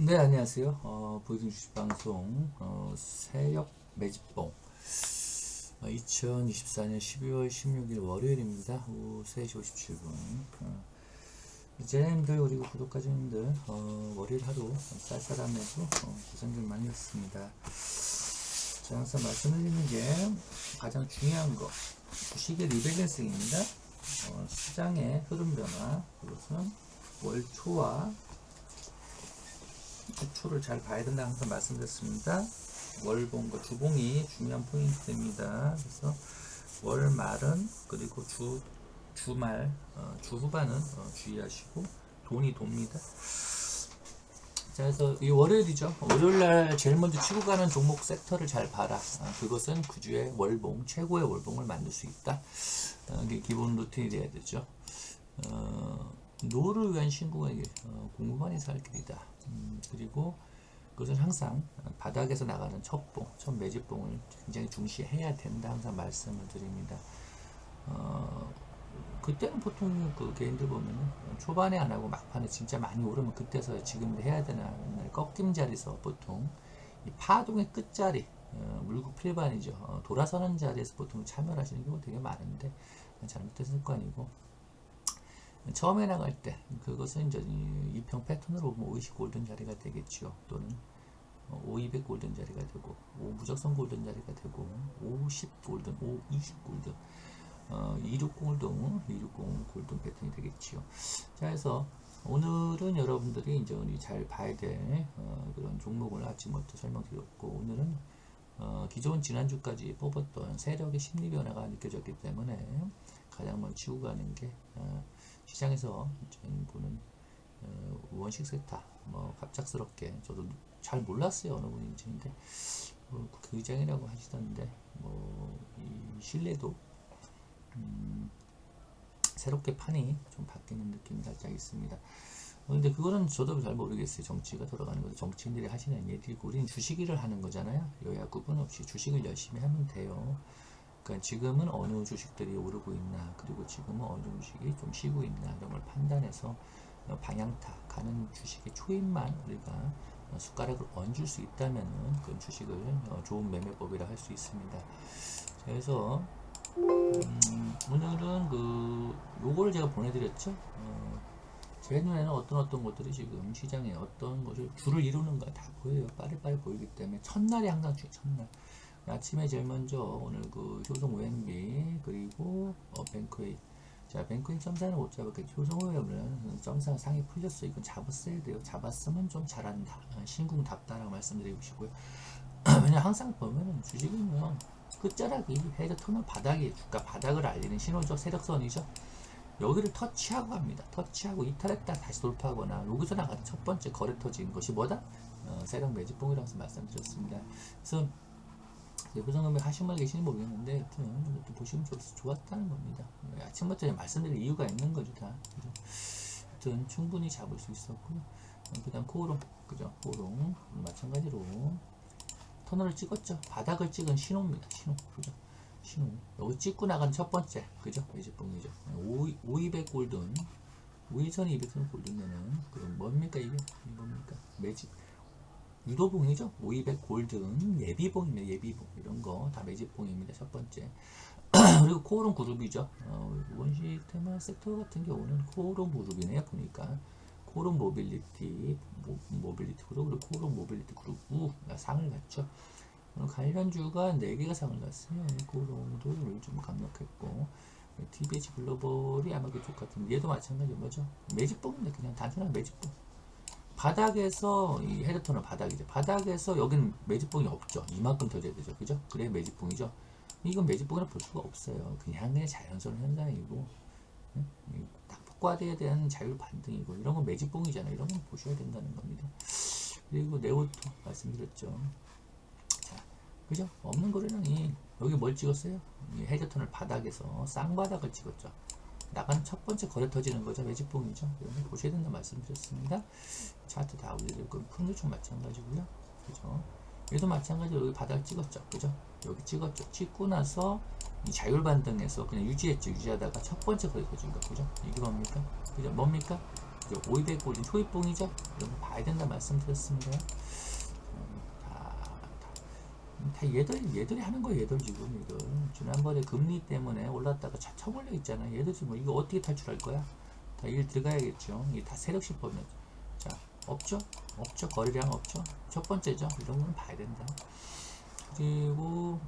네, 안녕하세요. 어, 보이는 주식방송, 어, 새벽 매집봉. 어, 2024년 12월 16일 월요일입니다. 오후 3시 57분. 어, 이제님들, 그리고 구독자님들, 어, 월요일 하루 쌀쌀함에도 어, 고생들 많이 했습니다. 자, 항상 말씀드리는 게 가장 중요한 거. 주식의 리밸런싱입니다. 어, 시장의 흐름 변화, 그것은 월 초와 주초를 잘 봐야 된다 항상 말씀드렸습니다. 월봉과 주봉이 중요한 포인트입니다. 그래서 월 말은 그리고 주 주말 어, 주 후반은 어, 주의하시고 돈이 돕니다. 자, 그래서 이 월요일이죠. 월요일 날 제일 먼저 치고 가는 종목 섹터를 잘 봐라. 아, 그것은 그 주의 월봉 최고의 월봉을 만들 수 있다. 어, 이게 기본 루틴이 돼야 되죠. 어, 노를 위한 신궁에게 어, 공부만이 살 길이다. 음, 그리고 그것은 항상 바닥에서 나가는 첫봉, 첫 매집봉을 굉장히 중시해야 된다. 항상 말씀을 드립니다. 어, 그때는 보통 그 개인들 보면은 초반에 안 하고 막판에 진짜 많이 오르면 그때서 지금 해야 되나 맨날 꺾임 자리에서 보통 이 파동의 끝자리 어, 물고 필반이죠. 어, 돌아서는 자리에서 보통 참여를 하시는 경우가 되게 많은데 잘못된 습관이고 처음에 나갈 때 그것은 이제 이 2평 패턴으로 보면 50 골든 자리가 되겠죠. 또는 5, 200 골든 자리가 되고 5 무적성 골든 자리가 되고 50 골든, 5, 20 골든 어, 260 골든, 260 골든 패턴이 되겠지요. 자, 그래서 오늘은 여러분들이 이제 잘 봐야 될 어, 그런 종목을 아침부터 설명드렸고 오늘은 어, 기존 지난주까지 뽑았던 세력의 심리 변화가 느껴졌기 때문에 가장 먼저 치고 가는 게 어, 시장에서 보는 어, 원식 세타 뭐 갑작스럽게 저도 잘 몰랐어요 어느 분인지 근데 뭐 그장이라고 하시던데 뭐 이 신뢰도 음, 새롭게 판이 좀 바뀌는 느낌이 살짝 있습니다. 어, 근데 그거는 저도 잘 모르겠어요. 정치가 돌아가는 거죠. 정치인들이 하시는 얘기고 우리는 주식일을 하는 거잖아요. 여야 구분 없이 주식을 열심히 하면 돼요. 그러니까 지금은 어느 주식들이 오르고 있나 그리고 지금은 어느 주식이 좀 쉬고 있나 이런 걸 판단해서 어, 방향타 가는 주식의 초입만 우리가 어, 숟가락을 얹을 수 있다면은 그 주식을 어, 좋은 매매법이라 할 수 있습니다. 그래서 음, 오늘은 그 요거를 제가 보내드렸죠. 어, 제 눈에는 어떤 어떤 것들이 지금 시장에 어떤 것을 줄을 이루는가 다 보여요. 빠르빠르 보이기 때문에 첫날이 항상 주 첫날. 아침에 제일 먼저 오늘 그 효성 OMB 그리고 어, 뱅크웨이 자 뱅크웨이 점사는 못 잡았고 효성 OMB는 점사 상이 풀렸어. 이건 잡았어야 돼요. 잡았으면 좀 잘한다. 어, 신궁답다라고 말씀드리고 싶고요. 왜냐 항상 보면은 주식은요 끝자락이 헤드 터널 바닥이 주가 바닥을 알리는 신호죠. 세력선이죠. 여기를 터치하고 갑니다. 터치하고 이탈했다. 다시 돌파하거나 여기서 나가는 첫 번째 거래 터진 것이 뭐다? 어, 세력 매집봉이라고 말씀드렸습니다. 그래서 예부성금액 하신 분 계시는지 모르겠는데 하여튼 이것도 보시면 좋, 좋았다는 겁니다. 아침부터 말씀드릴 이유가 있는 거죠 다. 그죠? 하여튼 충분히 잡을 수 있었고요. 그 다음 코오롱 그죠? 코오롱 마찬가지로 터널을 찍었죠. 바닥을 찍은 신호입니다. 신호 그죠? 신호 여기 찍고 나간 첫 번째 그죠? 매집봉이죠. 5, 200 골든 5일선 200선 골든면은 그럼 뭡니까 이게? 뭡니까? 매집 유도봉이죠. 5200 골든 예비봉입니다. 예비봉 이런 거 다 매집봉입니다. 첫 번째. 그리고 코오롱 그룹이죠. 어, 원식 테마 섹터 같은 경우는 코오롱 그룹이네요. 보니까 코오롱 모빌리티 모, 빌리티 그룹 그리고 코오롱 모빌리티 그룹 우 상을 갔죠. 관련주가 4개가 상을 갔어요. 코오롱도 좀 강력했고 TBH 글로벌이 아마 그쪽 같은 얘도 마찬가지 뭐죠? 매집봉입니다. 그냥 단순한 매집봉. 바닥에서 이 헤드톤은 바닥이죠. 바닥에서 여기는 매집봉이 없죠. 이만큼 더 돼야 되죠. 그죠? 그래 매집봉이죠. 이건 매집봉이라 볼 수가 없어요. 그냥 그냥 자연스러운 현상이고 딱 폭과대에 대한 자율 반등이고 이런 건 매집봉이잖아요. 이런 건 보셔야 된다는 겁니다. 그리고 네오토 말씀드렸죠. 자, 그죠? 없는 거래량이 여기 뭘 찍었어요? 이 헤드톤을 바닥에서 쌍바닥을 찍었죠. 나가는 첫 번째 거래 터지는 거죠. 매집봉이죠. 이런 거 보셔야 된다 말씀드렸습니다. 차트 다 올릴 거고 풍류총 마찬가지고요. 그죠? 얘도 마찬가지로 여기 바닥 찍었죠. 그죠? 여기 찍었죠. 찍고 나서 이 자율 반등에서 그냥 유지했죠. 유지하다가 첫 번째 거래 터진 거. 그죠? 이게 뭡니까? 그죠? 뭡니까? 그죠? 500 골든 초입봉이죠? 거 봐야 된다 말씀드렸습니다. 음, 다, 얘들, 얘들이 하는 거예요, 얘들 지금, 얘들. 지난번에 금리 때문에 올랐다가 차 쳐몰려 있잖아. 얘들 지금 뭐 이거 어떻게 탈출할 거야? 다 일 들어가야겠죠. 이게 다 세력시법이면. 자, 없죠? 없죠? 거래량 없죠? 첫 번째죠? 이런 거는 봐야 된다. 그리고,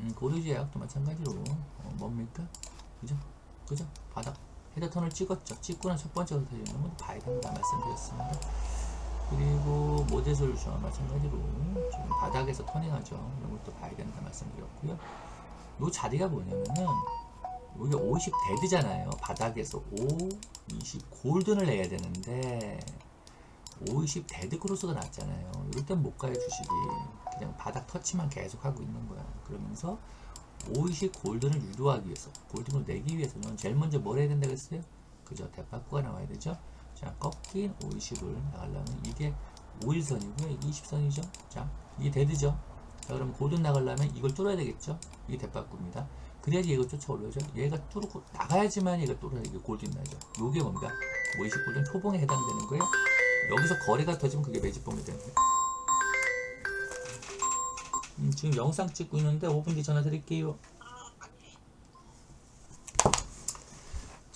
음, 고르제약도 마찬가지로, 어, 뭡니까? 그죠? 그죠? 바닥. 헤드턴을 찍었죠. 찍고 는 첫 번째로 터지는 건 봐야 된다 말씀드렸습니다. 그리고 모델 솔루션 마찬가지로 지금 바닥에서 터닝하죠. 이런 것도 봐야 된다 말씀드렸고요. 요 자리가 뭐냐면은 여기 50 데드잖아요. 바닥에서 5, 20 골든을 내야 되는데 50 데드 크로스가 났잖아요. 이럴 땐 못 가요 주식이. 그냥 바닥 터치만 계속 하고 있는 거야. 그러면서 50 골든을 유도하기 위해서 골든을 내기 위해서는 제일 먼저 뭘 해야 된다고 했어요? 그죠 대파구가 나와야 되죠 자 꺾인 50을 나가려면 이게 5일선이고요. 20선이죠? 자 이게 데드죠? 자 그럼 골든 나가려면 이걸 뚫어야 되겠죠? 이게 대파구입니다. 그래야지 얘가 쫓아올라죠? 얘가 뚫고 나가야지만 얘가 뚫어야 이게 골든 나죠? 요게 뭡니까? 50 골든 초봉에 해당되는 거예요. 여기서 거래가 터지면 그게 매집봉이 되는 거예요. 음, 지금 영상 찍고 있는데 5분 뒤 전화 드릴게요.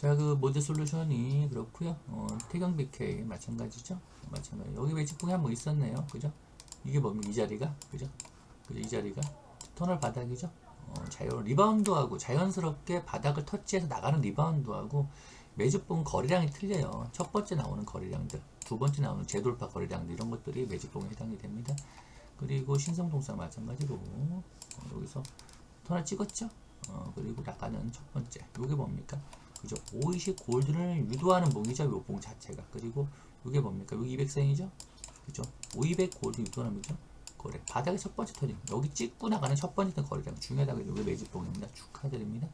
자, 그 모드 솔루션이 그렇고요. 어, 태경 BK 마찬가지죠. 마찬가지. 여기 매직봉이 한 번 있었네요. 그죠? 이게 뭡니까? 이 자리가? 그죠? 그죠? 이 자리가 터널 바닥이죠. 어, 자연 리바운드하고 자연스럽게 바닥을 터치해서 나가는 리바운드하고 매집봉 거래량이 틀려요. 첫 번째 나오는 거래량들, 두 번째 나오는 재돌파 거래량들 이런 것들이 매집봉에 해당이 됩니다. 그리고 신성동사 마찬가지로 어, 여기서 터널 찍었죠? 어, 그리고 나가는 첫 번째 요게 뭡니까? 그죠? 50 골든을 유도하는 봉이죠. 요 봉 자체가. 그리고 요게 뭡니까? 여기 200선이죠? 그죠? 500 골든 유도하는 거죠? 거래. 바닥의 첫 번째 터닝. 여기 찍고 나가는 첫 번째 거래량 중요하다고 요게 매집봉입니다. 축하드립니다.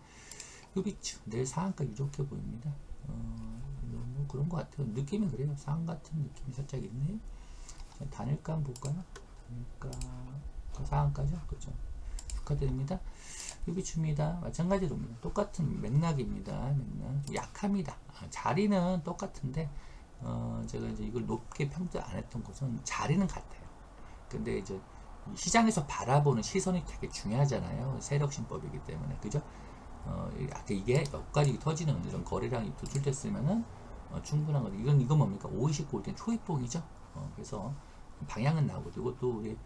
요 비추. 내일 상한가 이렇게 보입니다. 어, 뭐 그런 것 같아요. 느낌이 그래요. 상 같은 느낌이 살짝 있네요. 자, 단일가 한번 볼까요? 그 상한가죠, 그렇죠? 축하드립니다. 유비추입니다. 마찬가지로입니다. 똑같은 맥락입니다. 맥락 약합니다. 아, 자리는 똑같은데 어, 제가 이제 이걸 높게 평가 안 했던 것은 자리는 같아요. 근데 이제 시장에서 바라보는 시선이 되게 중요하잖아요. 세력신법이기 때문에 그죠? 어, 아까 이게 여기까지 터지는 이런 거래량이 도출됐으면은 어, 충분한 거. 이건 이건 뭡니까? 50 골든 초입봉이죠. 어, 그래서 방향은 나오고 이것도 우리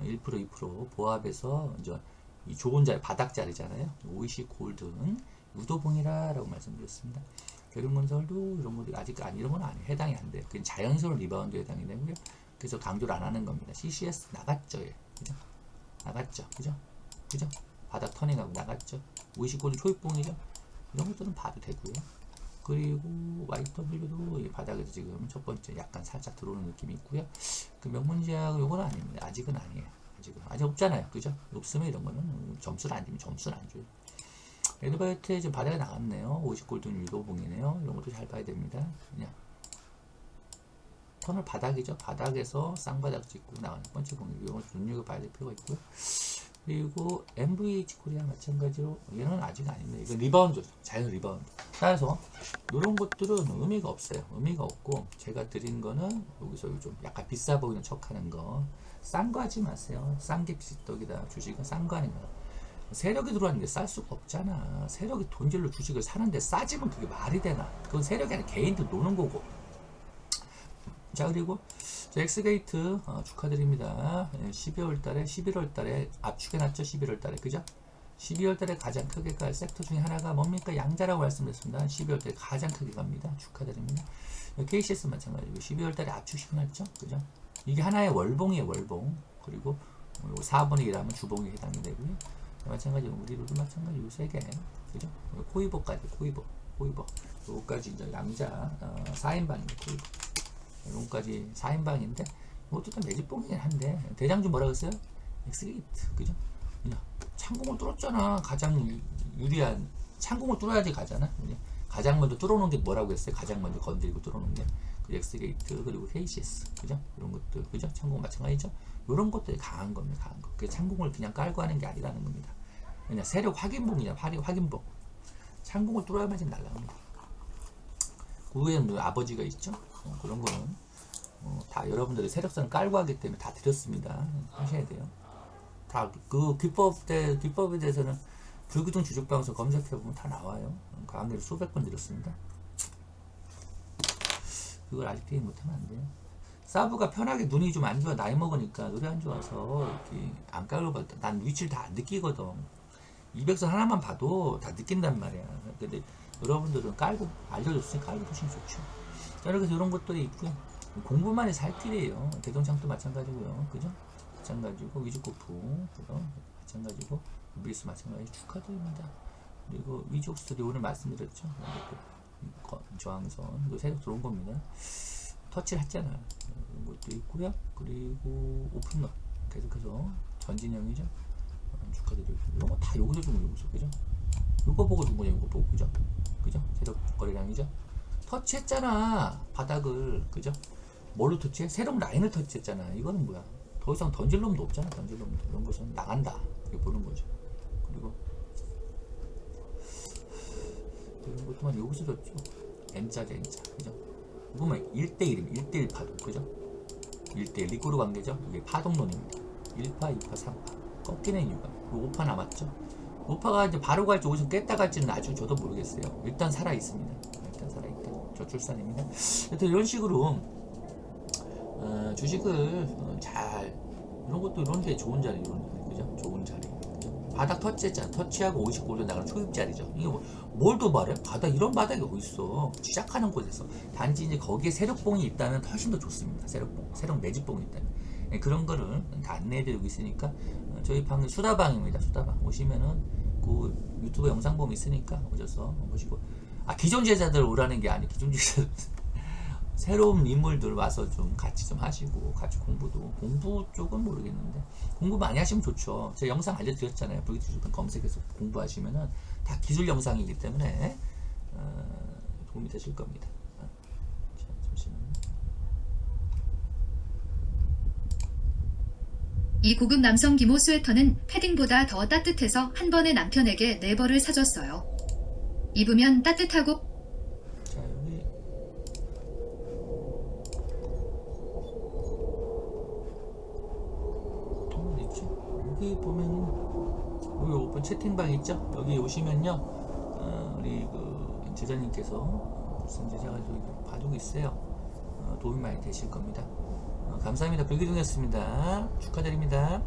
1% 2% 보합에서 이제 이 좋은 자리 바닥 자리잖아요. 50 골든 유도봉이라라고 말씀드렸습니다. 대륙건설도 이런 것들 아직 안 이런 건 아니에요. 해당이 안 돼요. 그냥 자연스러운 리바운드 해당이 되고요. 그래서 강조를 안 하는 겁니다. CCS 나갔죠, 얘. 그죠? 나갔죠, 그죠? 그죠? 바닥 터닝하고 나갔죠. 50 골든 초입봉이죠. 이런 것들은 봐도 되고요. 그리고 YW도 이 바닥에서 지금 첫 번째 약간 살짝 들어오는 느낌이 있고요. 그 명문제약 요건 아닙니다. 아직은 아니에요. 아직은 아직 없잖아요. 그죠? 없으면 이런 거는 점수를 안 주면 점수를 안 줘요. 에드바이트 지금 바닥에 나갔네요. 50골든 유도봉이네요. 이런 것도 잘 봐야 됩니다. 그냥 터널 바닥이죠. 바닥에서 쌍바닥 찍고 나가는 첫 번째 봉이 이건 눈여겨봐야 될 필요가 있고요. 그리고 MVH 코리아 마찬가지로 얘는 아직 아닙니다. 이건 리바운드, 자연 리바운드. 따라서 이런 것들은 의미가 없어요. 의미가 없고 제가 드린 거는 여기서 좀 약간 비싸 보이는 척하는 거. 싼 거 하지 마세요. 싼게 비슷덕이다. 주식은 싼 거 아닌가. 세력이 들어왔는데 쌀 수가 없잖아. 세력이 돈질로 주식을 사는데 싸지면 그게 말이 되나? 그건 세력이 아니라 개인들 노는 거고. 자 그리고 자, 엑스게이트 어, 축하드립니다. 예, 12월 달에 11월 달에 압축해 놨죠. 11월 달에 그죠? 12월 달에 가장 크게 갈 섹터 중에 하나가 뭡니까? 양자라고 말씀드렸습니다. 12월 달에 가장 크게 갑니다. 축하드립니다. KCS 마찬가지고 12월 달에 압축시켜 놨죠. 그죠? 이게 하나의 월봉이에요. 월봉. 그리고 4분의 1 하면 주봉이 해당이 되고요. 마찬가지로 우리로도 마찬가지 요세 개. 그죠? 코이보까지 코이보. 코이보. 요까지 이제 양자 어, 4인방입니다. 코이보. 이런까지 4인방인데 이것도 좀 매집봉이긴 한데 대장주 뭐라 그랬어요? 엑스게이트 그죠? 그냥 창공을 뚫었잖아 가장 유- 유리한 창공을 뚫어야지 가잖아 그죠? 가장 먼저 뚫어놓은 게 뭐라고 했어요? 가장 먼저 건드리고 뚫어놓은 게 그 엑스게이트 그리고 KCS 그죠? 이런 것들 그죠? 창공 마찬가지죠? 이런 것들이 강한 겁니다 강한 거 그 창공을 그냥 깔고 하는 게 아니라는 겁니다 그냥 세력 확인봉이냐 확인, 확인봉 창공을 뚫어야만 지금 날라갑니다 그 위에는 뭐 아버지가 있죠. 어, 그런 거는 어, 다 여러분들이 세력선을 깔고 하기 때문에 다 드렸습니다. 하셔야 돼요. 다 그 기법 대 기법에 대해서는 불기둥 주죽 방송 검색해 보면 다 나와요. 강의를 수백 번 드렸습니다. 그걸 아직 게임 못하면 안 돼요. 사부가 편하게 눈이 좀 안 좋아 나이 먹으니까 노래 안 좋아서 이렇게 안 깔고 난 위치를 다 안 느끼거든. 200선 하나만 봐도 다 느낀단 말이야. 근데 여러분들은 깔고 알려줬으니까 깔고 보시면 좋죠. 자, 이렇게 이런 것들이 있고요. 공부만이 살 길이에요. 대동창도 마찬가지고요. 그죠? 마찬가지고 위즈코프 그죠? 마찬가지고 비스 마찬가지 축하드립니다. 그리고 위족스들이 오늘 말씀드렸죠. 저항선 이거 새로 들어온 겁니다. 터치를 했잖아요. 이런 것도 있고요. 그리고 오픈런 계속해서 전진형이죠. 어, 축하드리고 이런 거 다 여기서 준 거, 여기서 그죠? 이거 보고 준 거냐 이거 보고 그죠? 그죠? 세력 거래량이죠? 터치했잖아 바닥을 그죠? 뭘로 터치해? 새로운 라인을 터치했잖아 이거는 뭐야? 더 이상 던질 놈도 없잖아 던질 놈도 이런 것은 나간다 이렇게 보는 거죠 그리고 이런 것도만 여기서 줬죠 M자리 N자. 그죠? 보면 1대1이면 1대1 파동 그죠? 1대1 리코르 관계죠? 이게 파동론입니다. 1파, 2파, 3파. 꺾이는 이유가. 5파 남았죠? 5파가 이제 바로 갈지 오디션 깼다 갈지는 아직 저도 모르겠어요. 일단 살아 있습니다. 일단 살아 있다. 저출산입니다. 하여튼 이런 식으로 어, 주식을 어, 잘 이런 것도 이런 데 좋은 자리 이런 자리 그죠? 좋은 자리? 바닥 터치했잖아 터치하고 59도 나가는 초입 자리죠. 이게 뭐, 뭘 도발해? 바닥 이런 바닥이 어딨어? 시작하는 곳에서. 단지 이제 거기에 세력봉이 있다면 훨씬 더 좋습니다. 세력봉 세력 매집봉이 있다면. 예, 그런 거를 다 안내해드리고 있으니까 어, 저희 방은 수다방입니다 수다방. 오시면은 그 유튜브 영상 보면 있으니까 오셔서 보시고. 아 기존 제자들 오라는 게 아니고 기존 제자들 새로운 인물들 와서 좀 같이 좀 하시고 같이 공부도 공부 쪽은 모르겠는데 공부 많이 하시면 좋죠. 제가 영상 알려드렸잖아요. 불기주주분 검색해서 공부하시면은 다 기술 영상이기 때문에 어, 도움이 되실 겁니다. 잠시만요. 이 고급 남성 기모 스웨터는 패딩보다 더 따뜻해서 한 번에 남편에게 네 벌을 사줬어요. 입으면 따뜻하고 자 여기 또 어디 있지? 여기 보면은 여기 오픈 채팅방 있죠? 여기 오시면요. 어, 우리 그 제자님께서 무슨 제자가 저기 봐주고 있어요. 어, 도움이 많이 되실 겁니다. 어, 감사합니다. 불기둥이었습니다. 축하드립니다